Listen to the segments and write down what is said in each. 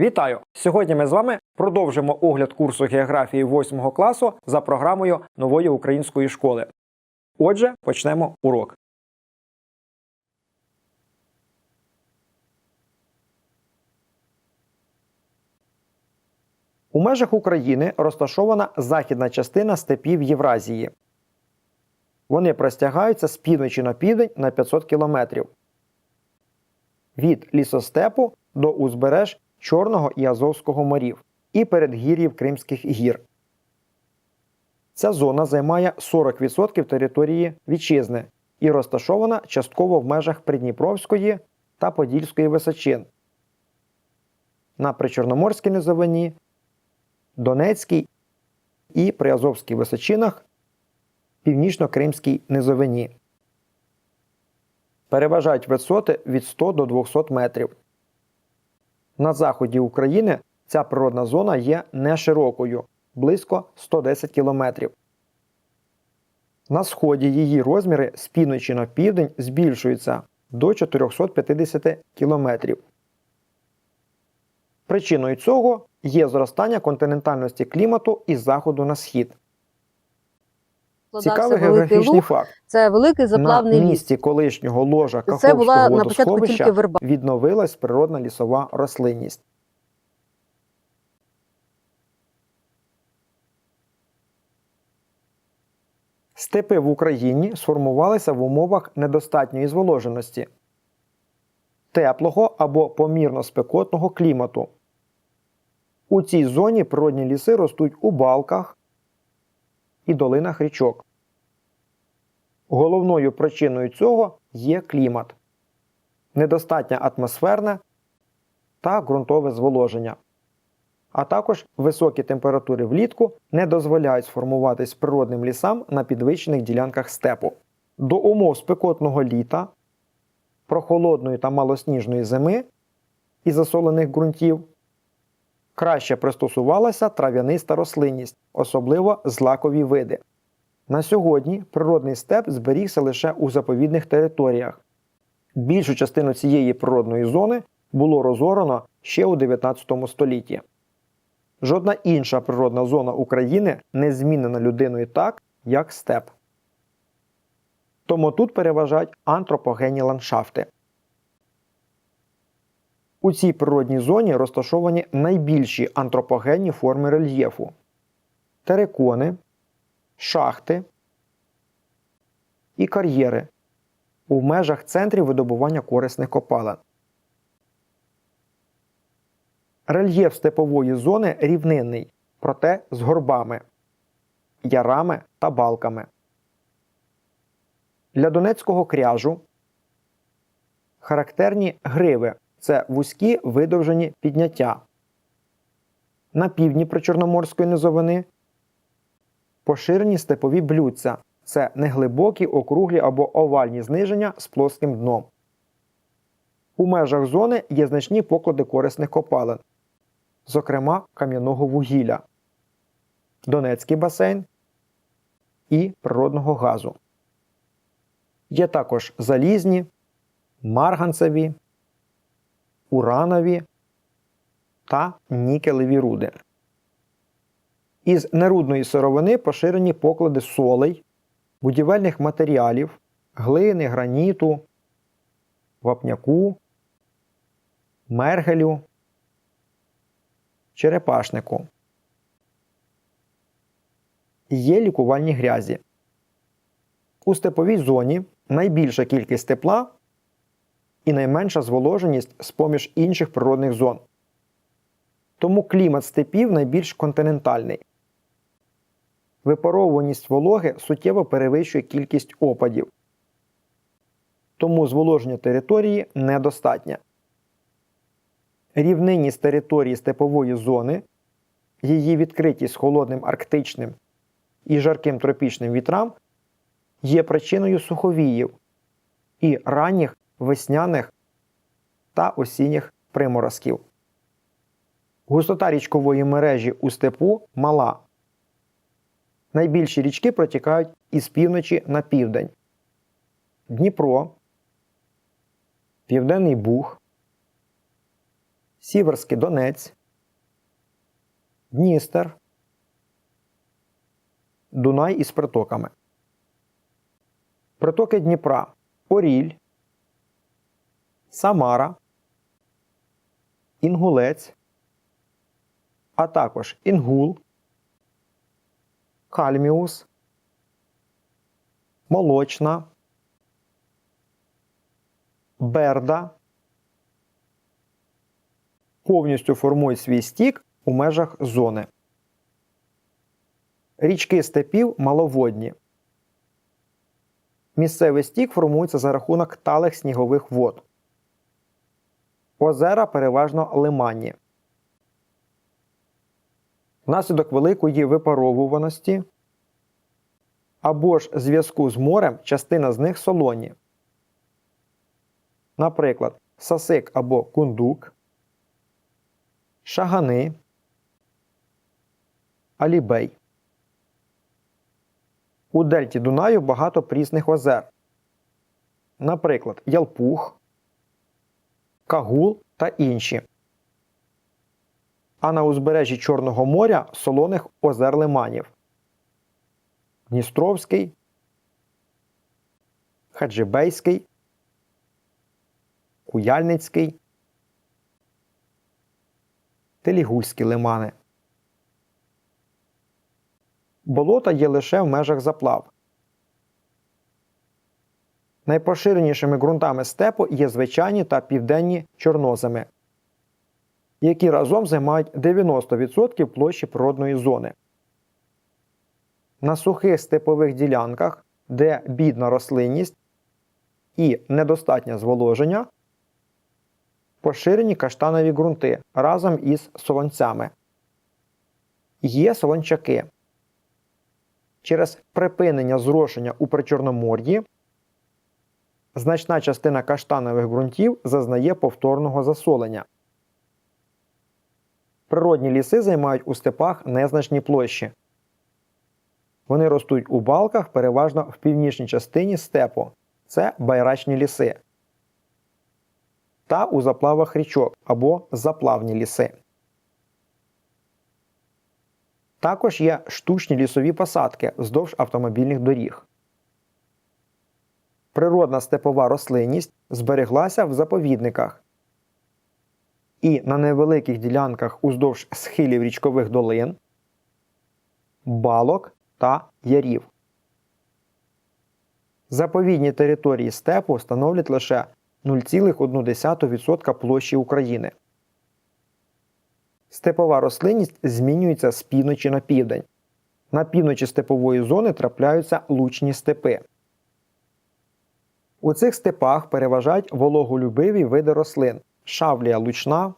Вітаю! Сьогодні ми з вами продовжимо огляд курсу географії 8 класу за програмою нової української школи. Отже, почнемо урок. У межах України розташована західна частина степів Євразії. Вони простягаються з півночі на південь на 500 кілометрів. Від лісостепу до узбереж Чорного і Азовського морів і передгір'їв Кримських гір. Ця зона займає 40% території вітчизни і розташована частково в межах Придніпровської та Подільської височин. На Причорноморській низовині, Донецькій і Приазовській височинах, Північно-Кримській низовині. Переважають висоти від 100 до 200 метрів. На заході України ця природна зона є неширокою близько 110 кілометрів. На сході її розміри з півночі на південь збільшуються до 450 кілометрів. Причиною цього є зростання континентальності клімату із заходу на схід. Складався Цікавий великий географічний луг. факт. Це великий заплавний на ліс. колишнього ложа Це Каховського була на початку тільки верба. відновилась природна лісова рослинність. Степи в Україні сформувалися в умовах недостатньої зволоженості, теплого або помірно спекотного клімату. У цій зоні природні ліси ростуть у балках і долинах річок. Головною причиною цього є клімат, недостатня атмосферне та ґрунтове зволоження, а також високі температури влітку не дозволяють сформуватись природним лісам на підвищених ділянках степу. До умов спекотного літа, прохолодної та малосніжної зими і засолених ґрунтів краще пристосувалася трав'яниста рослинність, особливо злакові види. На сьогодні природний степ зберігся лише у заповідних територіях. Більшу частину цієї природної зони було розорано ще у 19 столітті. Жодна інша природна зона України не змінена людиною так, як степ. Тому тут переважають антропогенні ландшафти. У цій природній зоні розташовані найбільші антропогенні форми рельєфу терикони, шахти і кар'єри у межах центрів видобування корисних копалин. Рельєф степової зони рівнинний, проте з горбами, ярами та балками. Для Донецького кряжу характерні гриви це вузькі видовжені підняття. На півдні Причорноморської низовини поширені степові блюдця це неглибокі, округлі або овальні зниження з плоским дном. У межах зони є значні поклади корисних копалин, зокрема кам'яного вугілля, Донецький басейн і природного газу. Є також залізні, марганцеві, уранові та нікелеві руди. Із нерудної сировини поширені поклади солей, будівельних матеріалів, глини, граніту, вапняку, мергелю, черепашнику. Є лікувальні грязі. У степовій зоні найбільша кількість тепла і найменша зволоженість з поміж інших природних зон. Тому клімат степів найбільш континентальний. Випаровуваність вологи суттєво перевищує кількість опадів. Тому зволоження території недостатнє. Рівнинність території степової зони, її відкритість холодним арктичним і жарким тропічним вітрам є причиною суховіїв і ранніх весняних та осінніх приморозків. Густота річкової мережі у степу мала. Найбільші річки протікають із півночі на південь. Дніпро, Південний Буг, Сіверський Донець, Дністер, Дунай із притоками. Притоки Дніпра Оріль, Самара, Інгулець, а також Інгул, Кальміус, Молочна, Берда повністю формують свій стік у межах зони. Річки степів маловодні. Місцевий стік формується за рахунок талих снігових вод. Озера переважно лиманні. Внаслідок великої випаровуваності або ж зв'язку з морем частина з них солоні. Наприклад, сасик або кундук, шагани, алібей. У дельті Дунаю багато прісних озер. Наприклад, Ялпух, Кагул та інші. А на узбережжі Чорного моря солоних озер лиманів. Дністровський, Хаджибейський, Куяльницький, Телігульські лимани. Болота є лише в межах заплав. Найпоширенішими ґрунтами степу є звичайні та південні чорноземи, які разом займають 90% площі природної зони. На сухих степових ділянках, де бідна рослинність і недостатнє зволоження, поширені каштанові ґрунти разом із солонцями. Є солончаки. Через припинення зрошення у Причорномор'ї значна частина каштанових ґрунтів зазнає повторного засолення. Природні ліси займають у степах незначні площі. Вони ростуть у балках переважно в північній частині степу. Це байрачні ліси. Та у заплавах річок або заплавні ліси. Також є штучні лісові посадки вздовж автомобільних доріг. Природна степова рослинність збереглася в заповідниках. І на невеликих ділянках уздовж схилів річкових долин, балок та ярів. Заповідні території степу становлять лише 0,1% площі України. Степова рослинність змінюється з півночі на південь. На півночі степової зони трапляються лучні степи. У цих степах переважають вологолюбиві види рослин шавлія лучна,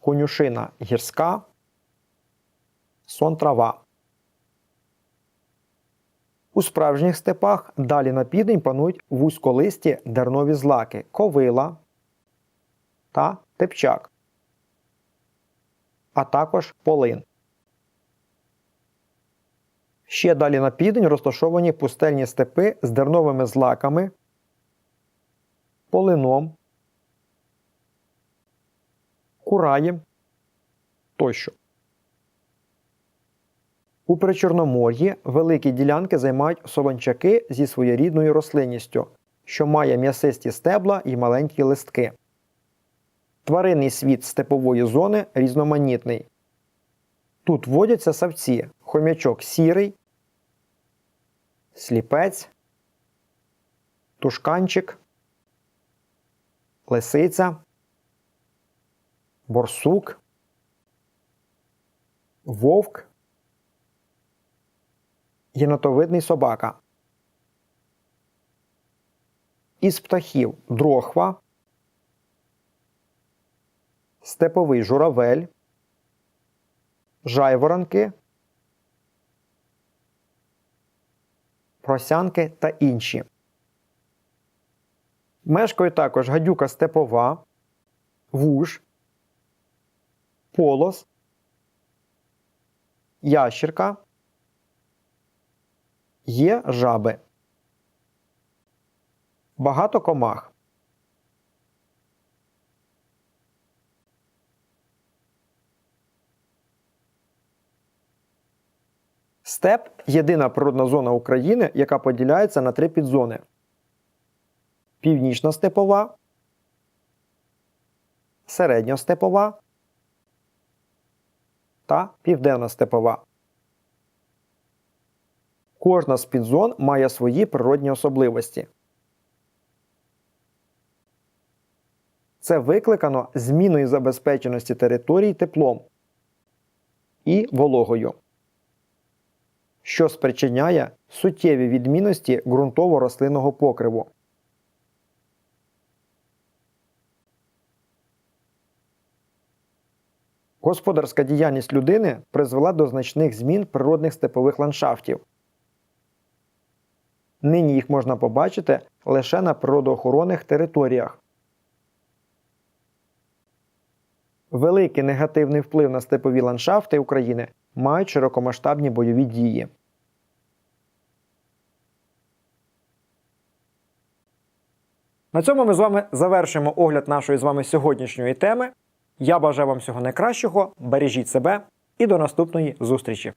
конюшина гірська, сон трава. У справжніх степах далі на південь панують вузьколисті дернові злаки ковила та тепчак, а також полин. Ще далі на південь розташовані пустельні степи з дерновими злаками, полином, кураєм тощо. У Причорномор'ї великі ділянки займають солончаки зі своєрідною рослинністю, що має м'ясисті стебла і маленькі листки. Тваринний світ степової зони різноманітний. Тут водяться савці, хомячок сірий, сліпець, тушканчик, лисиця, борсук, вовк, єнотовидний собака. Із птахів дрохва, степовий журавель, жайворонки, просянки та інші. Мешкає також гадюка степова, вуж, полос, ящірка, є жаби. Багато комах. Степ єдина природна зона України, яка поділяється на три підзони: Північна степова, середньостепова та південна степова. Кожна з підзон має свої природні особливості. Це викликано зміною забезпеченості територій теплом і вологою, що спричиняє суттєві відмінності ґрунтово-рослинного покриву. Господарська діяльність людини призвела до значних змін природних степових ландшафтів. Нині їх можна побачити лише на природоохоронних територіях. Великий негативний вплив на степові ландшафти України мають широкомасштабні бойові дії. На цьому ми з вами завершимо огляд нашої з вами сьогоднішньої теми. Я бажаю вам всього найкращого, бережіть себе і до наступної зустрічі!